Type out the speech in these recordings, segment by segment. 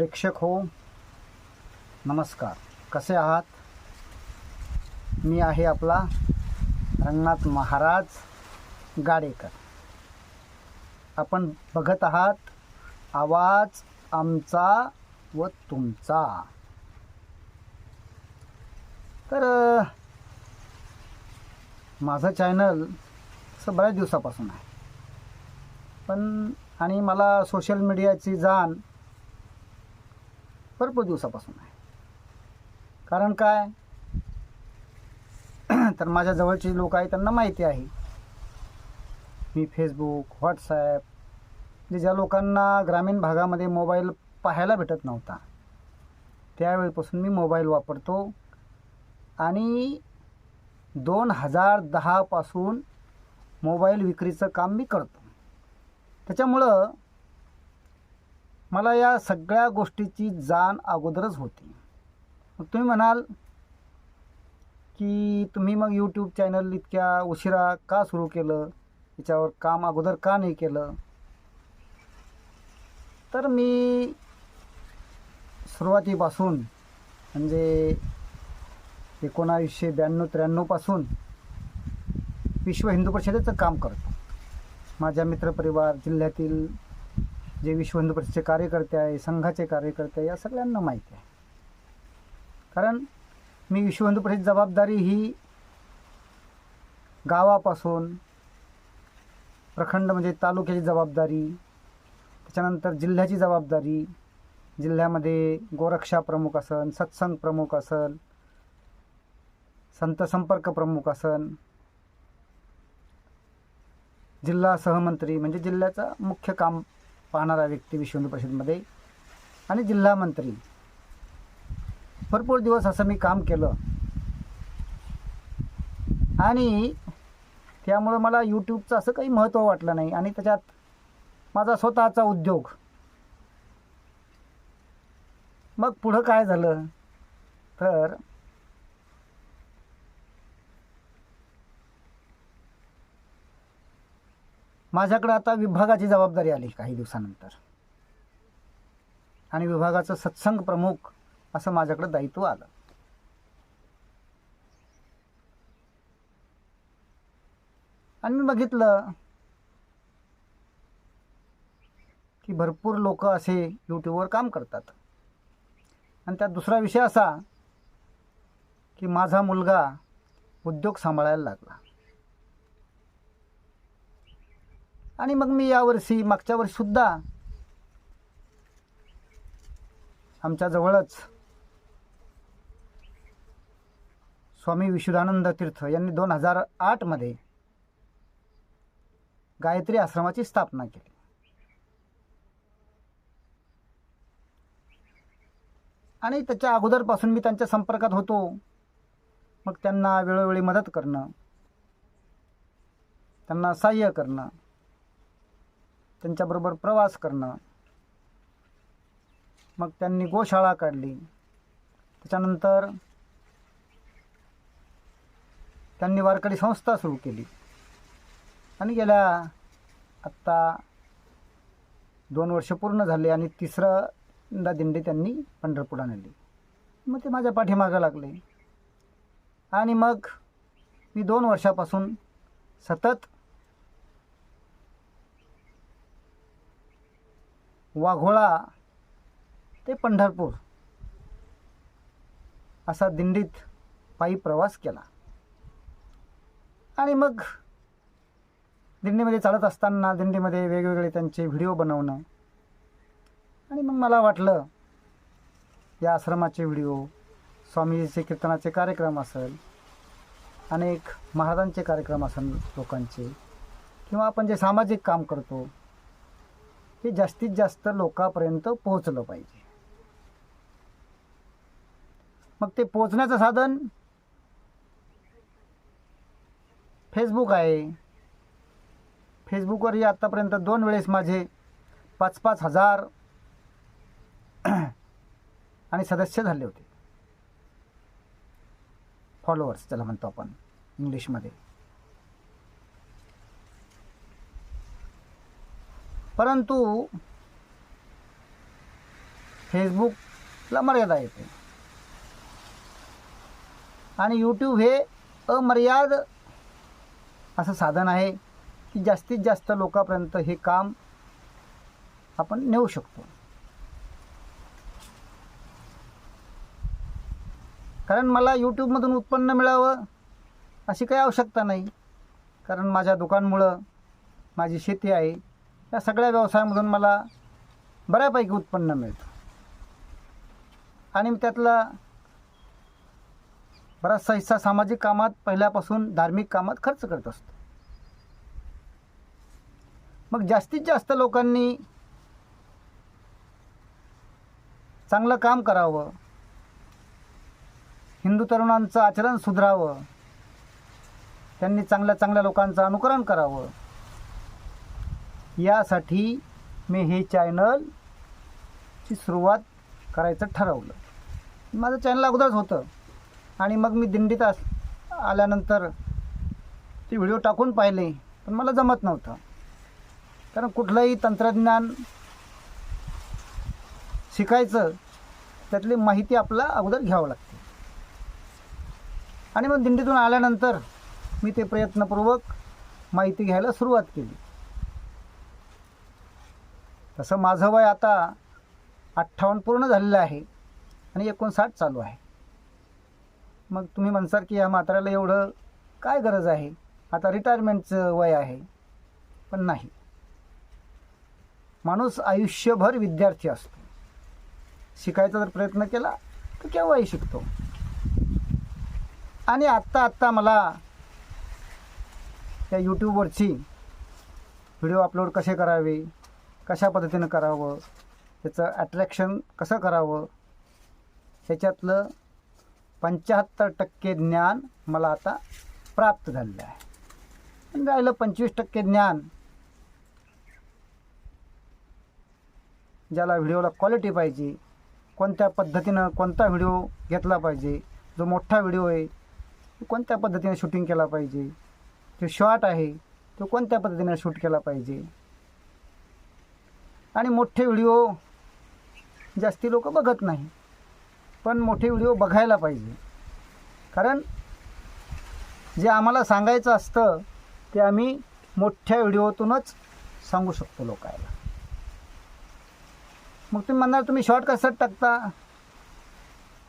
प्रेक्षक हो नमस्कार. कसे आहात? मी आहे आपला रंगनाथ महाराज गाडेकर. आपण बघत आहात आवाज आमचा व तुमचा. तर माझं चॅनल असं बऱ्याच दिवसापासून आहे. पण आणि मला सोशल मीडियाची जाण भरपूर दिवसापासून आहे. कारण काय? तर माझ्या जवळचे लोक आहे त्यांना माहिती आहे. मी फेसबुक व्हॉट्सॲप म्हणजे ज्या लोकांना ग्रामीण भागामध्ये मोबाईल पाहायला भेटत नव्हता त्यावेळेपासून मी मोबाईल वापरतो. आणि दोन हजार दहापासून मोबाईल विक्रीचं काम मी करतो. त्याच्यामुळं मला या सगळ्या गोष्टीची जाण अगोदरच होती. मग तुम्ही म्हणाल की तुम्ही मग यूट्यूब चॅनल इतक्या उशिरा का सुरू केलं? याच्यावर काम अगोदर का नाही केलं? तर मी सुरुवातीपासून म्हणजे एकोणावीसशे ब्याण्णव त्र्याण्णवपासून विश्व हिंदू परिषदेचं काम करतो. माझ्या मित्रपरिवार जिल्ह्यातील जे विश्व हिंदू परिषदेचे कार्यकर्ते आहे संघाचे कार्यकर्ते आहे, या सगळ्यांना माहिती आहे. कारण मी विश्व हिंदू परिषद जबाबदारी ही गावापासून प्रखंड म्हणजे तालुक्याची जबाबदारी त्याच्यानंतर जिल्ह्याची जबाबदारी जिल्ह्यामध्ये गोरक्षा प्रमुख असन सत्संग प्रमुख असन संत संपर्क प्रमुख असन जिल्हा सहमंत्री म्हणजे जिल्ह्याचा मुख्य काम पाहणारा व्यक्ती विश्व हिंदू परिषदमध्ये. आणि जिल्हा मंत्री. भरपूर दिवस असं मी काम केलं. आणि त्यामुळं मला यूट्यूबचं असं काही महत्त्व वाटलं नाही. आणि त्याच्यात माझा स्वतःचा उद्योग. मग पुढं काय झालं? तर माझ्याकडे आता विभागाची जबाबदारी आली काही दिवसानंतर. आणि विभागाचं सत्संग प्रमुख असं माझ्याकडे दायित्व आलं. आणि मी बघितलं की भरपूर लोक असे यूट्यूबवर काम करतात. आणि त्यात दुसरा विषय असा की माझा मुलगा उद्योग सांभाळायला लागला. आणि मग मी यावर्षी मागच्या वर्षीसुद्धा आमच्या जवळच स्वामी विशुद्धानंद तीर्थ यांनी दोन हजार आठमध्ये गायत्री आश्रमाची स्थापना केली. आणि त्याच्या अगोदरपासून मी त्यांच्या संपर्कात होतो. मग त्यांना वेळोवेळी मदत करणं त्यांना सहाय्य करणं त्यांच्याबरोबर प्रवास करणं. मग त्यांनी गोशाळा काढली. त्याच्यानंतर त्यांनी वारकरी संस्था सुरू केली. आणि गेल्या आत्ता दोन वर्ष पूर्ण झाले आणि तिसरंदा दिंडी त्यांनी पंढरपूरला नेली मग ते माझ्या पाठीमागं लागले. आणि मग मी दोन वर्षापासून सतत वाघोळा ते पंढरपूर असा दिंडीत पायी प्रवास केला. आणि मग दिंडीमध्ये चालत असताना दिंडीमध्ये वेगवेगळे त्यांचे व्हिडिओ बनवणं. आणि मग मला वाटलं या आश्रमाचे व्हिडिओ स्वामीजीचे कीर्तनाचे कार्यक्रम असेल अनेक महाराजांचे कार्यक्रम असेल लोकांचे किंवा आपण जे सामाजिक काम करतो हे जास्तीत जास्त लोकांपर्यंत पोहोचलं पाहिजे. मग ते पोहोचण्याचं साधन? फेसबुक आहे. फेसबुकवरही आत्तापर्यंत दोन वेळेस माझे पाच पाच हजार आणि सदस्य झाले होते. फॉलोअर्स त्याला म्हणतो आपण इंग्लिशमध्ये. परंतु फेसबुकला मर्यादा येते. आणि यूट्यूब हे अमर्याद असं साधन आहे की जास्तीत जास्त लोकांपर्यंत हे काम आपण नेऊ शकतो. कारण मला यूट्यूबमधून उत्पन्न मिळावं अशी काही आवश्यकता नाही. कारण माझ्या दुकानमुळं माझी शेती आहे. या सगळ्या व्यवसायामधून मला बऱ्यापैकी उत्पन्न मिळतं. आणि त्यातला बराचसा हिस्सा सामाजिक कामात पहिल्यापासून धार्मिक कामात खर्च करत असतो. मग जास्तीत जास्त लोकांनी चांगलं काम करावं हिंदू तरुणांचं आचरण सुधरावं त्यांनी चांगल्या चांगल्या लोकांचं अनुकरण करावं यासाठी मी हे चॅनलची सुरुवात करायचं ठरवलं. माझं चॅनल अगोदरच होतं. आणि मग मी दिंडीत अस आल्यानंतर ते व्हिडिओ टाकून पाहिले पण मला जमत नव्हतं. कारण कुठलंही तंत्रज्ञान शिकायचं त्यातली माहिती आपला अगोदर घ्यावं लागते. आणि मग दिंडीतून आल्यानंतर मी ते प्रयत्नपूर्वक माहिती घ्यायला सुरुवात केली. तसं माझं वय आता अठ्ठावन्न पूर्ण झालेलं आहे आणि एकोणसाठ चालू आहे. मग तुम्ही म्हणसाल की या म्हाताऱ्याला एवढं काय गरज आहे? आता रिटायरमेंटचं वय आहे पण नाही. माणूस आयुष्यभर विद्यार्थी असतो. शिकायचा जर प्रयत्न केला तर केव्हाही शिकतो. आणि आत्ता आत्ता मला या यूट्यूबवरची व्हिडिओ अपलोड कसे करावे? कशा पद्धतीनं करावं? त्याचं ॲट्रॅक्शन कसं करावं? ह्याच्यातलं पंच्याहत्तर टक्के ज्ञान मला आता प्राप्त झालेलं आहे. आणि राहिलं पंचवीस टक्के ज्ञान ज्याला व्हिडिओला क्वालिटी पाहिजे कोणत्या पद्धतीनं कोणता व्हिडिओ घेतला पाहिजे जो मोठा व्हिडिओ आहे तो कोणत्या पद्धतीने शूटिंग केला पाहिजे जो शॉर्ट आहे तो कोणत्या पद्धतीने शूट केला पाहिजे? आणि मोठे व्हिडिओ जास्ती लोक बघत नाही. पण मोठे व्हिडिओ बघायला पाहिजे. कारण जे आम्हाला सांगायचं असतं ते आम्ही मोठ्या व्हिडिओतूनच सांगू शकतो लोकांना मग तुम्ही म्हणणार तुम्ही शॉर्ट कसं टाकता?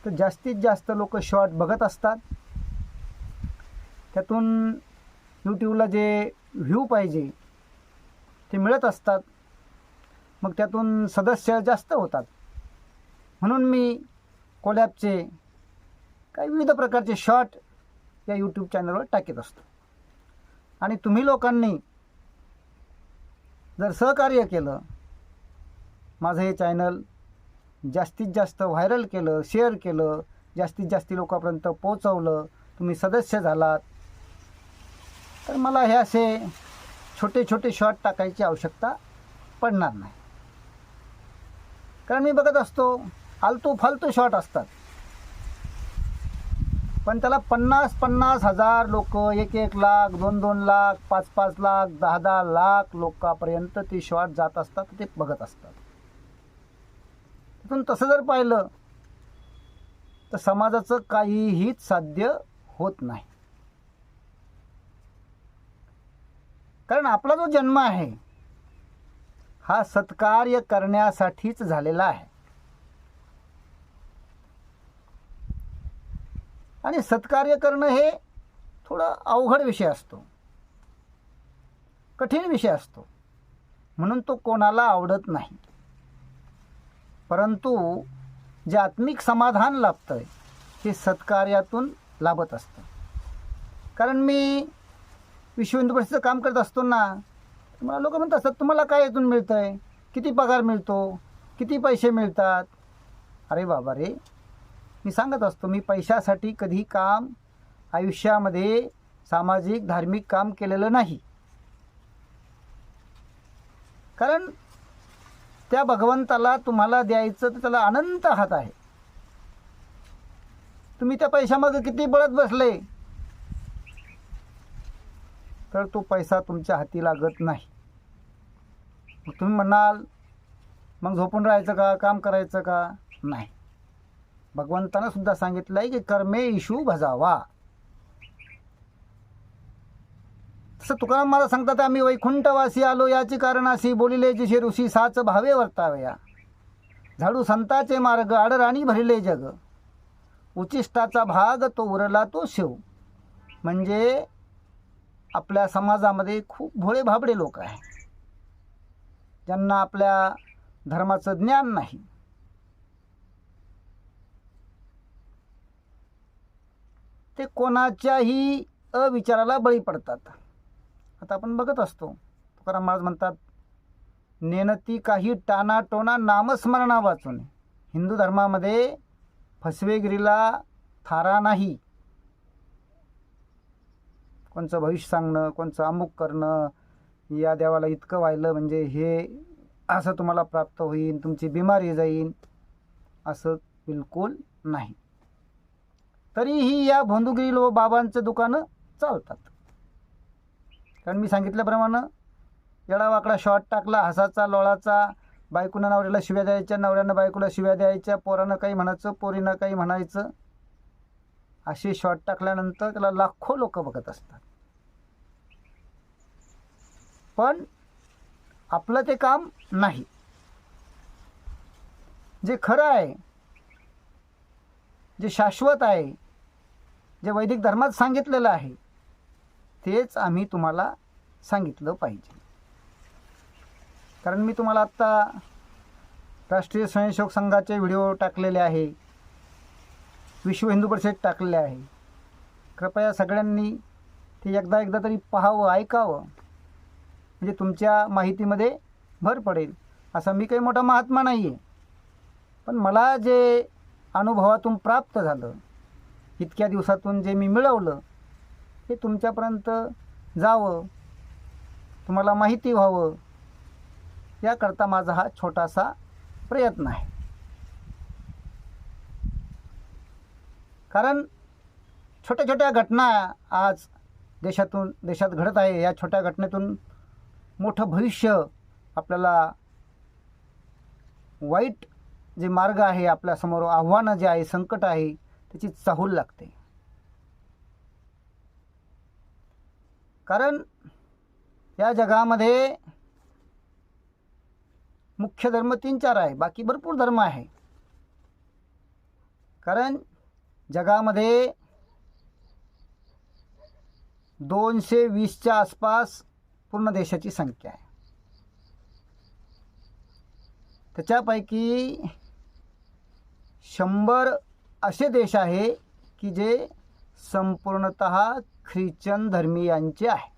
तर जास्तीत जास्त लोक शॉर्ट बघत असतात. त्यातून यूट्यूबला जे व्ह्यू पाहिजे ते मिळत असतात. मग त्यातून सदस्य जास्त होतात. म्हणून मी कोलॅबचे काही विविध प्रकारचे शॉर्ट या यूट्यूब चॅनलवर टाकत असतो. आणि तुम्ही लोकांनी जर सहकार्य केलं माझं हे चॅनल जास्तीत जास्त व्हायरल केलं शेअर केलं जास्तीत जास्त लोकांपर्यंत पोचवलं तुम्ही सदस्य झालात तर मला हे असे छोटे छोटे शॉर्ट टाकायची आवश्यकता पडणार नाही. कारण मी बघत असतो आलतू फालतू शॉट असतात. पण त्याला पन्नास पन्नास हजार लोक एक एक लाख दोन दोन लाख पाच पाच लाख दहा दहा लाख लोकांपर्यंत ते शॉट जात असतात ते बघत असतात. तिथून तसं जर पाहिलं तर समाजाचं काहीहीच साध्य होत नाही. कारण आपला जो जन्म आहे हा सत्कार्य करण्यासाठीच झालेला आहे. आणि सत्कार्य करणं हे थोडं अवघड विषय असतो. कठीण विषय असतो. म्हणून तो कोणाला आवडत नाही. परंतु जे आत्मिक समाधान लाभतं आहे ते सत्कार्यातून लाभत असतं. कारण मी विश्व हिंदू परिषदेचं काम करत असतो ना मला लोक म्हणतात सर तुम्हाला काय यातून मिळतं आहे किती पगार मिळतो? किती पैसे मिळतात? अरे बाबा रे. मी सांगत असतो मी पैशासाठी कधी काम आयुष्यामध्ये सामाजिक धार्मिक काम केलेलं नाही. कारण त्या भगवंताला तुम्हाला द्यायचं तर त्याला अनंत हात आहे. तुम्ही त्या पैशामध्ये किती बळत बसले? तर तो पैसा तुमच्या हाती लागत नाही. मग तुम्ही म्हणाल मग झोपून राहायचं का काम करायचं का? नाही. भगवंतानं सुद्धा सांगितलं आहे की कर्मे इशू भजावा. तसं तुकाराम मला सांगतात आम्ही वैकुंठवासी आलो याची कारण अशी बोलिले जिशे ऋषी साच भावे वर्तावया. झाडू संताचे मार्ग आडराणी भरिले जग. उचिष्टाचा भाग तो उरला तो शिव. म्हणजे आपल्या समाजामध्ये खूप भोळे भाबडे लोक आहे ज्यांना आपल्या धर्माचं ज्ञान नाही. ते कोणाच्याही अविचाराला बळी पडतात. आता आपण बघत असतो तुकाराम महाराज म्हणतात नेनती काही टानाटोना नामस्मरणा वाचून. हिंदू धर्मामध्ये फसवेगिरीला थारा नाही. कोणचं भविष्य सांगणं कोणचं अमुक करणं या देवाला इतकं व्हायलं म्हणजे हे असं तुम्हाला प्राप्त होईल तुमची बिमारी जाईल असं बिलकुल नाही. तरीही या भोंदुगिरी लो बाबांचं दुकानं चालतात. कारण मी सांगितल्याप्रमाणे येडा वाकडा शॉट टाकला हसाचा लोळाचा बायकोनं नवऱ्याला शिव्या द्यायच्या नवऱ्यानं बायकोला शिव्या द्यायच्या पोरानं काही म्हणायचं पोरीनं काही म्हणायचं असे शॉट टाकल्यानंतर त्याला लाखो लोक बघत असतात. पण आपलं ते काम नाही. जे खरं आहे जे शाश्वत आहे जे वैदिक धर्मात सांगितलेलं आहे तेच आम्ही तुम्हाला सांगितलं पाहिजे. कारण मी तुम्हाला आत्ता राष्ट्रीय स्वयंसेवक संघाचे व्हिडिओ टाकलेले आहे विश्व हिंदू परिषद टाकलेले आहे. कृपया सगळ्यांनी ते एकदा एकदा तरी पाहावं ऐकावं. म्हणजे तुमच्या माहितीमध्ये भर पडेल. असं मी काही मोठा महात्मा नाही आहे पण मला जे अनुभवातून प्राप्त झालं इतक्या दिवसातून जे मी मिळवलं हे तुमच्यापर्यंत जावं तुम्हाला माहिती व्हावं याकरता माझा हा छोटासा प्रयत्न आहे. कारण छोट्या छोट्या घटना आज देशातून देशात घडत आहे. या छोट्या घटनेतून मोठं भविष्य आपल्याला वाईट जे मार्ग आहे आपल्यासमोर आव्हानं जे आहे संकट आहे त्याची चाहूल लागते. कारण या जगामध्ये मुख्य धर्म तीन चार आहे बाकी भरपूर धर्म आहे. कारण जगामध्ये दोनशे वीसच्या आसपास पूर्ण देशाची संख्या आहे. त्याच्यापैकी शंभर असे देश आहे की जे संपूर्णत ख्रिश्चन धर्मीयांचे आहे.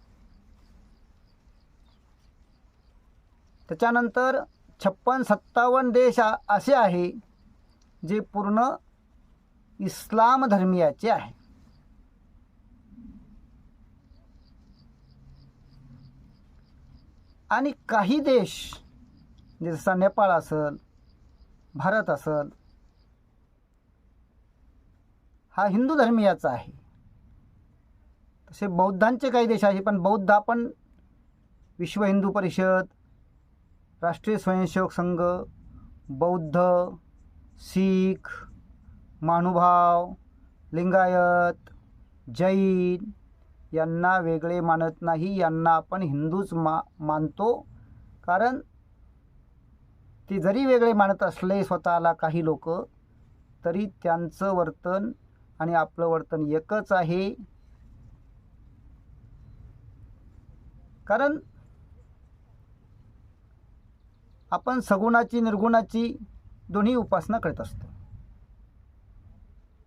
त्याच्यानंतर छप्पन सत्तावन्न देश असे आहे जे पूर्ण इस्लाम धर्मीयाचे आहे आणि काही देश जसा नेपाळ असेल भारत असेल हा हिंदू धर्मीयाचा आहे. तसे बौद्धांचे काही देश आहे पण बौद्ध आपण विश्व हिंदू परिषद राष्ट्रीय स्वयंसेवक संघ बौद्ध शीख मानुभाव लिंगायत जैन यांना वेगळे मानत नाही. यांना आपण हिंदूच मा मानतो. कारण ते जरी वेगळे मानत असले स्वतःला काही लोक तरी त्यांचं वर्तन आणि आपलं वर्तन एकच आहे. कारण आपण सगुणाची निर्गुणाची दोन्ही उपासना करत असतो.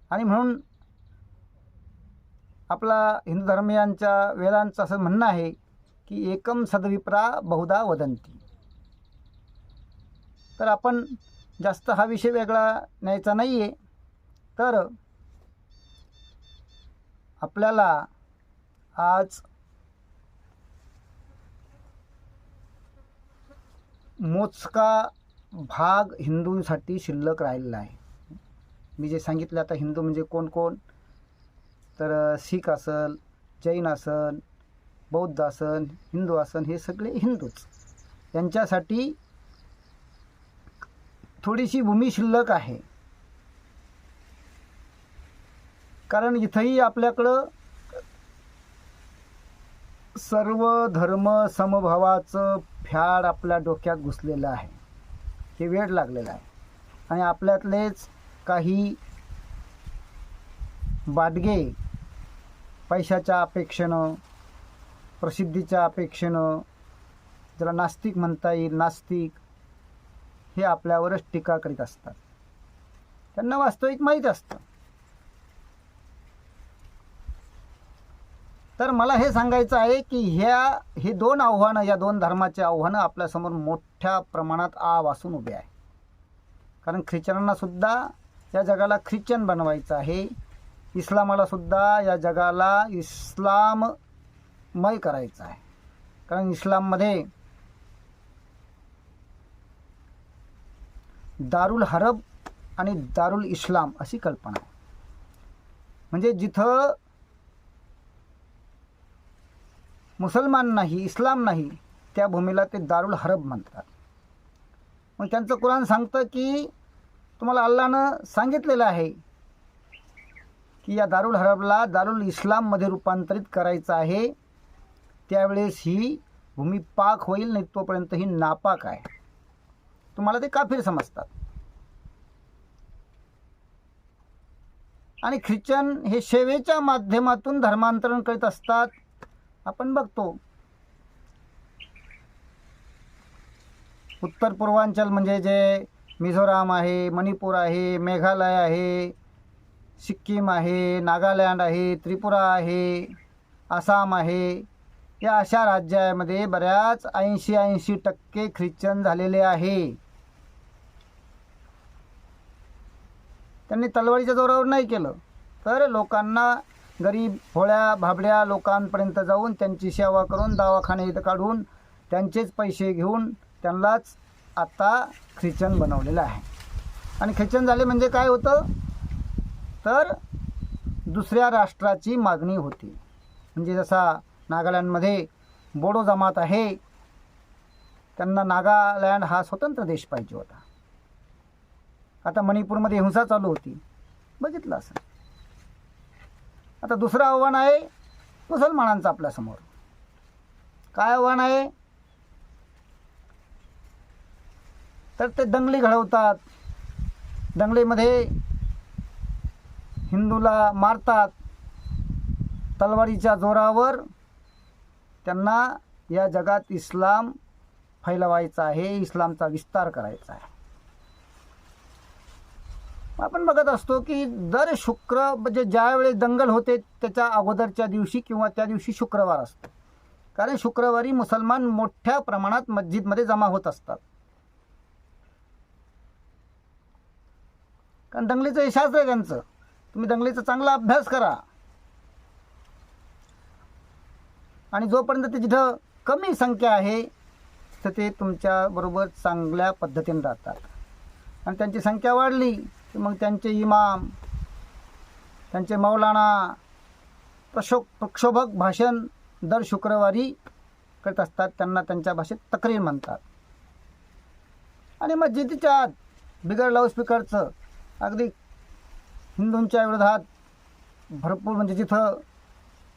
आणि म्हणून आपला हिंदू धर्मियांच्या वेदांचं असं म्हणणं आहे की एकम सदविप्रा बहुधा वदंती तर आपण जास्त हा विषय वेगळा न्यायचा नाही आहे तर आपल्याला आज मोजका भाग हिंदूंसाठी शिल्लक राहिलेला आहे. मी जे सांगितलं आता हिंदू म्हणजे कोण कोण? तर शीख आसन जैन आसन बौद्ध आसन हिंदू आसन हे सगळे हिंदूच. यांच्यासाठी थोडीशी भूमी शिल्लक आहे. कारण इथंही आपल्याकडं सर्व धर्म समभावाचं फॅड आपल्या डोक्यात घुसलेलं आहे. हे वेळ लागलेलं आहे. आणि आपल्यातलेच काही बाटगे पैशाच्या अपेक्षेनं प्रसिद्धीच्या अपेक्षेनं ज्याला नास्तिक म्हणता येईल नास्तिक हे आपल्यावरच टीका करीत असतात. त्यांना वास्तविक माहीत असतं. तर मला हे सांगायचं आहे की ह्या हे दोन आव्हानं या दोन धर्माचे आव्हानं आपल्यासमोर मोठ्या प्रमाणात आ वासून उभे आहे. कारण ख्रिश्चनांना सुद्धा या जगाला ख्रिश्चन बनवायचं आहे. इस्लामाला सुद्धा या जगाला इस्लाममय करायचं आहे. कारण इस्लाममध्ये दारुल हरब आणि दारुल इस्लाम अशी कल्पना आहे. म्हणजे जिथं मुसलमान नाही इस्लाम नाही त्या भूमीला ते दारुल हरब म्हणतात. मग त्यांचं कुराण सांगतं की तुम्हाला अल्लानं सांगितलेलं आहे की या दारुल हरबला दारुल इस्लाममध्ये रूपांतरित करायचं आहे त्यावेळेस ही भूमी पाक होईल नाही तोपर्यंत ही नापाक आहे. तुम्हाला ते काफीर समजतात. आणि ख्रिश्चन हे सेवेच्या माध्यमातून धर्मांतरण करीत असतात. आपण बघतो. उत्तर पूर्वांचल म्हणजे जे मिझोराम आहे मणिपूर आहे मेघालय आहे सिक्कीम आहे नागालँड आहे त्रिपुरा आहे आसाम आहे. या अशा राज्यामध्ये बऱ्याच ऐंशी ऐंशी टक्के ख्रिश्चन झालेले आहे. त्यांनी तलवारीच्या जोरावर नाही केलं तर लोकांना गरीब होळ्या भाबड्या लोकांपर्यंत जाऊन त्यांची सेवा करून दवाखाने इथं काढून त्यांचेच पैसे घेऊन त्यांनाच आता ख्रिश्चन बनवलेलं आहे. आणि ख्रिश्चन झाले म्हणजे काय होतं? तर दुसऱ्या राष्ट्राची मागणी होती. म्हणजे जसा नागालँडमध्ये बोडो जमात आहे त्यांना नागालँड हा स्वतंत्र देश पाहिजे होता. आता मणिपूरमध्ये हिंसा चालू होती. बघितलं असं आता दुसरं आव्हान आहे मुसलमानांचं आपल्यासमोर काय आव्हान आहे? तर ते दंगली घडवतात. दंगलीमध्ये हिंदूला मारतात. तलवारीच्या जोरावर त्यांना या जगात इस्लाम फैलवायचा आहे इस्लामचा विस्तार करायचा आहे. आपण बघत असतो की दर शुक्र म्हणजे ज्यावेळेस दंगल होते त्याच्या अगोदरच्या दिवशी किंवा त्या दिवशी शुक्रवार असतो. कारण शुक्रवारी मुसलमान मोठ्या प्रमाणात मस्जिदमध्ये जमा होत असतात. कारण दंगलीचं हे शास्त्र आहे त्यांचं. तुम्ही दंगलीचा चांगला अभ्यास करा. आणि जोपर्यंत ते जिथं कमी संख्या आहे तर ते तुमच्याबरोबर चांगल्या पद्धतीने राहतात. आणि त्यांची संख्या वाढली की मग त्यांचे इमाम त्यांचे मौलाना प्रशो प्रक्षोभक भाषण दर शुक्रवारी करत असतात. त्यांना त्यांच्या भाषेत तक्रीर म्हणतात. आणि मस्जिदीच्या आत बिगर लाऊडस्पीकरचं अगदी हिंदूंच्या विरोधात भरपूर म्हणजे जिथं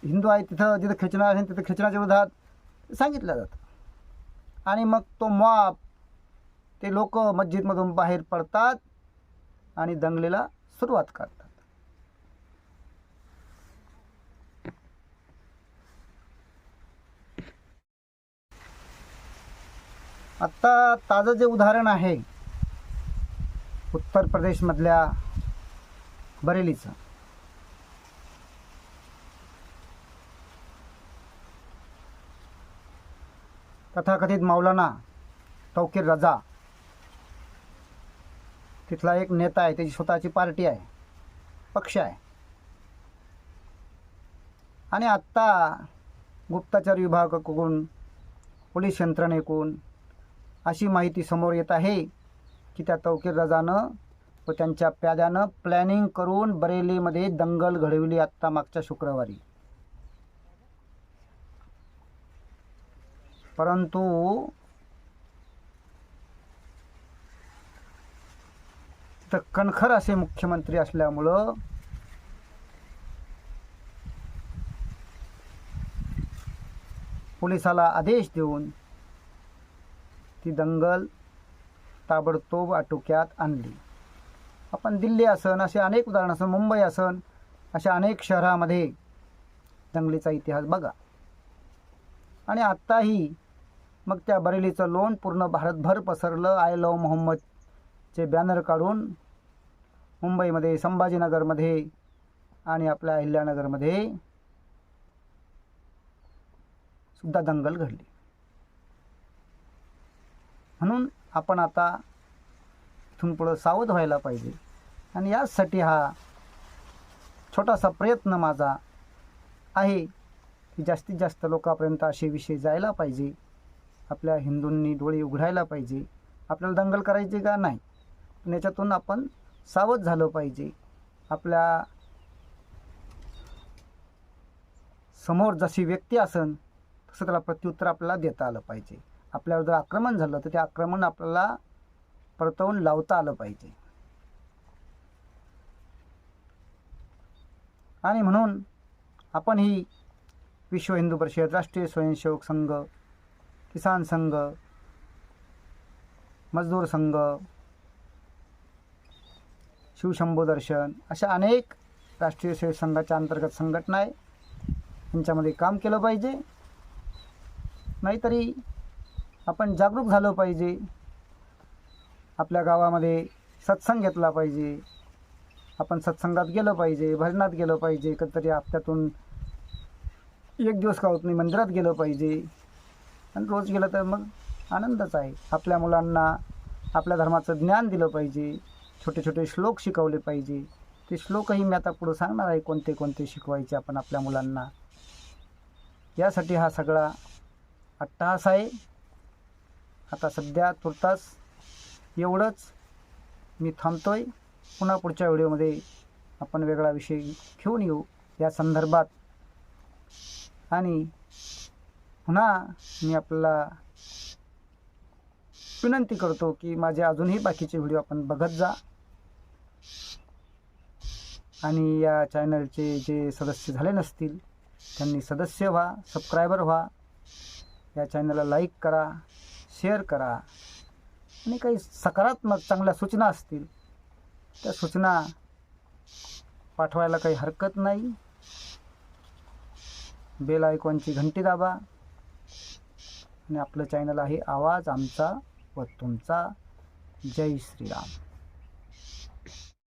हिंदू आहे तिथं जिथं ख्रिश्चन आहे तिथं ख्रिश्चनाच्या विरोधात सांगितलं जातं. आणि मग तो मॉप ते लोक मस्जिदमधून बाहेर पडतात आणि दंगलीला सुरुवात करतात. आत्ता ताजं जे उदाहरण आहे उत्तर प्रदेशमधल्या बरेलीचं. तथाकथित मौलाना तौकीर रजा. तिथला एक नेता आहे त्याची स्वतःची पार्टी आहे पक्ष आहे. आणि आत्ता गुप्तचर विभागाकडून पोलीस यंत्रणेकडून अशी माहिती समोर येत आहे की त्या तौकीर रजानं त्यांच्या प्याद्यानं प्लॅनिंग करून बरेलीमध्ये दंगल घडविली आत्ता मागच्या शुक्रवारी. परंतु शिस्त कणखर असे मुख्यमंत्री असल्यामुळं पोलिसाला आदेश देऊन ती दंगल ताबडतोब आटोक्यात आणली. आपण दिल्ली असन असे अनेक उदाहरण असन मुंबई असन अशा अनेक शहरामध्ये दंगलीचा इतिहास बघा. आणि आत्ताही मग त्या बरेलीचं लोण पूर्ण भारतभर पसरलं. आय लव मोहम्मदचे बॅनर काढून मुंबईमध्ये संभाजीनगरमध्ये आणि आपल्या अहिल्यानगरमध्ये सुद्धा दंगल घडली. म्हणून आपण आता इथून पुढं सावध व्हायला पाहिजे. आणि याचसाठी हा छोटासा प्रयत्न माझा आहे की जास्तीत जास्त लोकांपर्यंत असे विषय जायला पाहिजे. आपल्या हिंदूंनी डोळे उघडायला पाहिजे. आपल्याला दंगल करायची का? नाही. पण याच्यातून आपण सावध झालं पाहिजे. आपल्यासमोर जशी व्यक्ती असन तसं त्याला प्रत्युत्तर आपल्याला देता आलं पाहिजे. आपल्यावर जर आक्रमण झालं तर ते आक्रमण आपल्याला परतवून लावता आलं पाहिजे. आणि म्हणून आपण ही विश्व हिंदू परिषद राष्ट्रीय स्वयंसेवक संघ किसान संघ मजदूर संघ शिवशंभू दर्शन अशा अनेक राष्ट्रीय सेवक संघाच्या अंतर्गत संघटना आहे. यांच्यामध्ये काम केलं पाहिजे. नाहीतरी आपण जागरूक झालं पाहिजे. आपल्या गावामध्ये सत्संग घेतला पाहिजे. आपण सत्संगात गेलं पाहिजे भजनात गेलं पाहिजे कधीतरी हप्त्यातून एक दिवस का होत नाही मंदिरात गेलं पाहिजे. आणि रोज गेलं तर मग आनंदच आहे. आपल्या मुलांना आपल्या धर्माचं ज्ञान दिलं पाहिजे. छोटे छोटे श्लोक शिकवले पाहिजे. ते श्लोकही मी आता पुढं सांगणार आहे कोणते कोणते शिकवायचे आपण आपल्या मुलांना. यासाठी हा सगळा अट्टहास आहे. आता सध्या तुर्तास एवढंच मी थांबतो आहे पुन्हा पुढच्या व्हिडिओमध्ये आपण वेगळा विषय घेऊन येऊ. या संदर्भात आणि पुन्हा मी आपल्याला विनंती करतो की माझे अजूनही बाकीचे व्हिडिओ आपण बघत जा. आणि या चॅनलचे जे सदस्य झाले नसतील त्यांनी सदस्य व्हा सबस्क्रायबर व्हा. या चॅनलला लाईक करा शेअर करा. आणि काही सकारात्मक चांगल्या सूचना असतील त्या सूचना पाठवायला काही हरकत नाही. बेल आयकॉनची घंटी दाबा. आणि आपलं चॅनल आहे आवाज आमचा व तुमचा. जय श्रीराम.